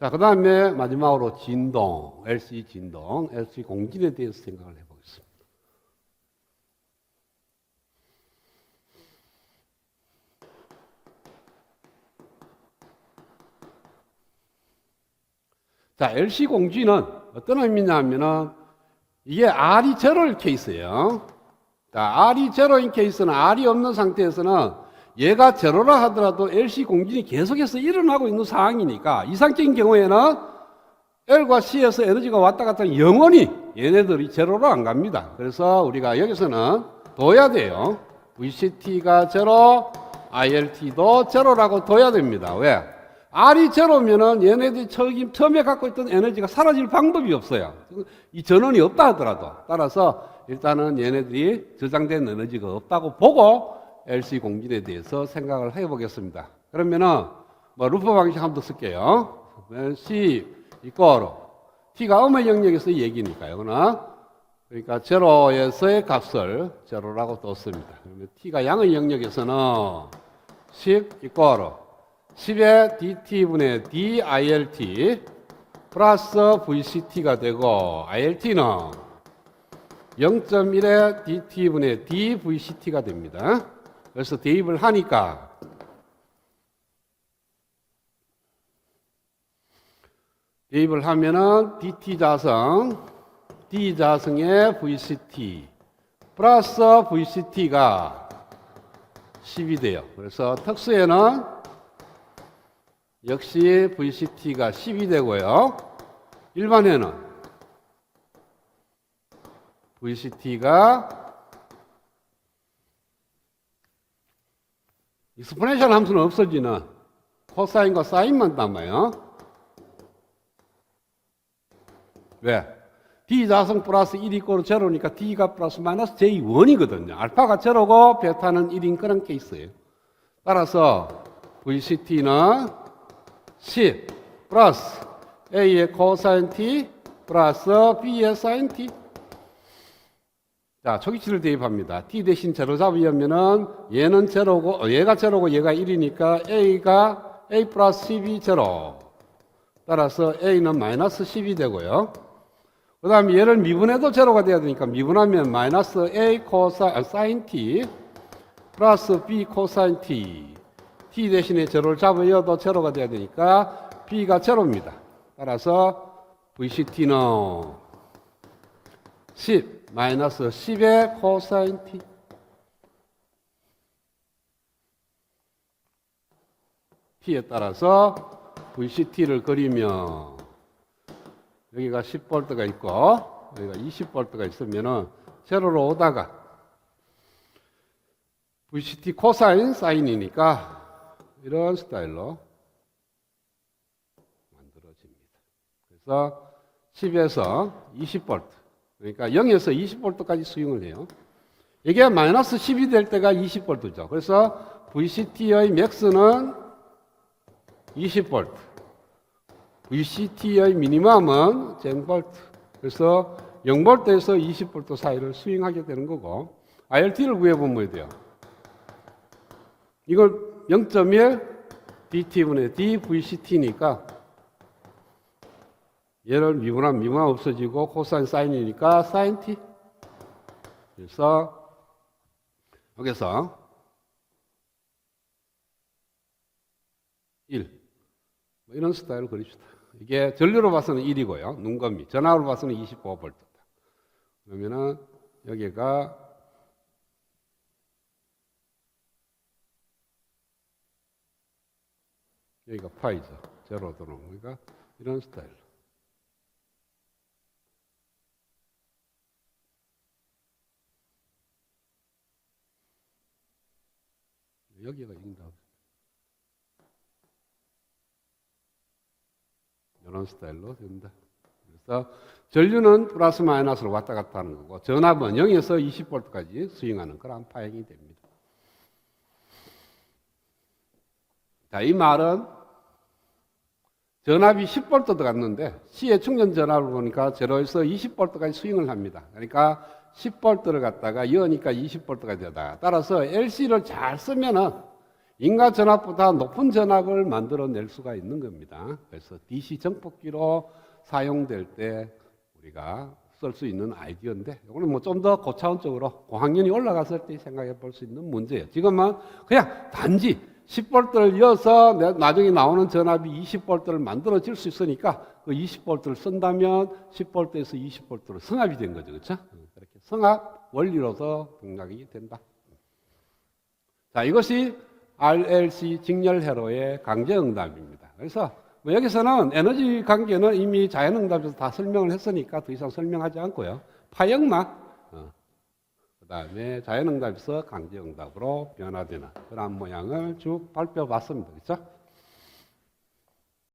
자, 그 다음에 마지막으로 진동, LC 진동, LC 공진에 대해서 생각을 해보겠습니다. 자, LC 공진은 어떤 의미냐 하면은 이게 R이 제로일 케이스예요. 자, R이 제로인 케이스는 R이 없는 상태에서는 얘가 제로라 하더라도 LC 공진이 계속해서 일어나고 있는 상황이니까 이상적인 경우에는 L과 C에서 에너지가 왔다 갔다 영원히 얘네들이 제로로 안 갑니다. 그래서 우리가 여기서는 둬야 돼요. VCT가 제로, ILT도 제로라고 둬야 됩니다. 왜? R이 제로면은 얘네들이 처음, 처음에 갖고 있던 에너지가 사라질 방법이 없어요. 이 전원이 없다 하더라도. 따라서 일단은 얘네들이 저장된 에너지가 없다고 보고 LC 공진에 대해서 생각을 해보겠습니다. 그러면은 뭐 루퍼 방식 한번 더 쓸게요. C 이거로 T가 음의 영역에서 얘기니까요. 그러니까 제로에서의 값을 제로라고 뒀습니다. 그러면 T가 양의 영역에서는 10 이거로 10의 dt분의 dilt 플러스 vct가 되고 ilt는 0.1의 dt분의 dvct가 됩니다. 그래서 대입을 하니까 대입을 하면은 dt 자성 d 자성의 vct 플러스 vct가 10이 돼요. 그래서 특수에는 역시 VCT가 10이 되고요. 일반에는 VCT가 익스포넨셜 함수는 없어지는 코사인과 사인만 남아요. 왜? D 자성 플러스 1이 꼴 제로니까 D가 플러스 마이너스 J1이거든요. 알파가 제로고 베타는 1인 그런 케이스예요. 따라서 VCT는 10 플러스 A의 코사인 T 플러스 B의 사인 T. 자, 초기치를 대입합니다. T 대신 제로 잡으려면은 얘는 제로고, 어, 얘가 제로고 얘가 1이니까 A가 A 플러스 10이 제로. 따라서 A는 마이너스 10이 되고요. 그 다음에 얘를 미분해도 제로가 돼야 되니까 미분하면 마이너스 A 코사, 아, 사인 T 플러스 B 코사인 T. T 대신에 제로를 잡으여도 제로가 돼야 되니까 B가 제로입니다. 따라서 VCT는 10 마이너스 10의 코사인 T. T에 따라서 VCT를 그리면 여기가 10볼트가 있고 여기가 20볼트가 있으면은 제로로 오다가 VCT 코사인 사인이니까 이런 스타일로 만들어집니다. 그래서 10에서 20볼트 그러니까 0에서 20볼트까지 수용을 해요. 이게 마이너스 10이 될 때가 20볼트죠. 그래서 VCT의 맥스는 20볼트. VCT의 미니멈은 10볼트. 그래서 0볼트에서 20볼트 사이를 수행하게 되는 거고 IRT를 구해보면 뭐 돼요? 이걸 0.1 DT분의 D VCT니까 얘를 미분하면 미분 없어지고 코사인 사인이니까 사인 T. 그래서 여기서 1. 뭐 이런 스타일을 그립시다. 이게 전류로 봐서는 1이고요. 눈금이. 전압으로 봐서는 25V다. 그러면은 여기가 여기가 파이죠. 제로 들어오는 거니까 이런 스타일. 여기가 응답. 이런 스타일로 된다. 그래서 전류는 플러스 마이너스로 왔다 갔다 하는 거고 전압은 0에서 20볼트까지 스윙하는 그런 파행이 됩니다. 자, 이 말은 전압이 10볼트 들어갔는데 C의 충전 전압을 보니까 0에서 20볼트까지 스윙을 합니다. 그러니까 10볼트를 갖다가 여니까 20볼트가 되다. 따라서 LC를 잘 쓰면은 인가 전압보다 높은 전압을 만들어낼 수가 있는 겁니다. 그래서 DC 정폭기로 사용될 때 우리가 쓸 수 있는 아이디어인데 이거는 뭐 좀 더 고차원적으로 고학년이 올라갔을 때 생각해 볼 수 있는 문제예요. 지금은 그냥 단지 10볼트를 이어서 내- 나중에 나오는 전압이 20볼트를 만들어질 수 있으니까 그 20볼트를 쓴다면 10볼트에서 20볼트로 성합이 된 거죠. 그렇죠? 성합 원리로서 생각이 된다. 자, 이것이 RLC 직렬 회로의 강제 응답입니다. 그래서 뭐 여기서는 에너지 관계는 이미 자연응답에서 다 설명을 했으니까 더 이상 설명하지 않고요. 파형만 어, 그 다음에 자연응답에서 강제응답으로 변화되는 그런 모양을 쭉 발표봤습니다. 그렇죠?